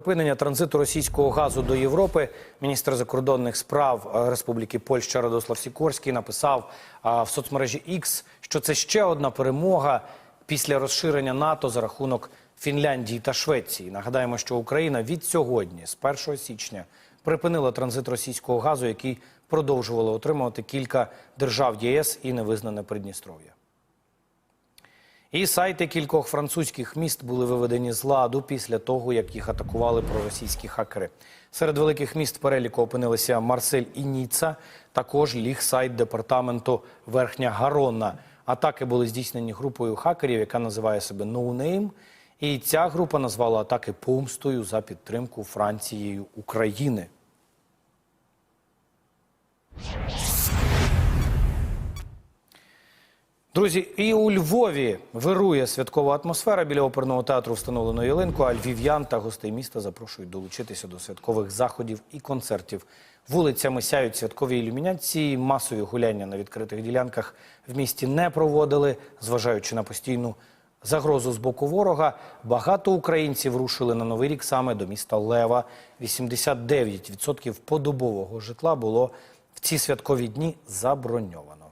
Припинення транзиту російського газу до Європи міністр закордонних справ е, Республіки Польща Радослав Сікорський написав в соцмережі X, що це ще одна перемога після розширення НАТО за рахунок Фінляндії та Швеції. Нагадаємо, що Україна від сьогодні, з 1 січня, припинила транзит російського газу, який продовжувало отримувати кілька держав ЄС і невизнане Придністров'я. І сайти кількох французьких міст були виведені з ладу після того, як їх атакували проросійські хакери. Серед великих міст переліку опинилися Марсель і Ніцца. Також ліг сайт департаменту Верхня Гаронна. Атаки були здійснені групою хакерів, яка називає себе No І ця група назвала атаки помстою за підтримку Францією України. Друзі, і у Львові вирує святкова атмосфера. Біля оперного театру встановлено ялинку, а львів'ян та гостей міста запрошують долучитися до святкових заходів і концертів. Вулицями сяють святкові ілюмінації, масові гуляння на відкритих ділянках в місті не проводили, зважаючи на постійну загрозу з боку ворога. Багато українців рушили на новий рік саме до міста Лева. 89% подобового житла було в ці святкові дні заброньовано.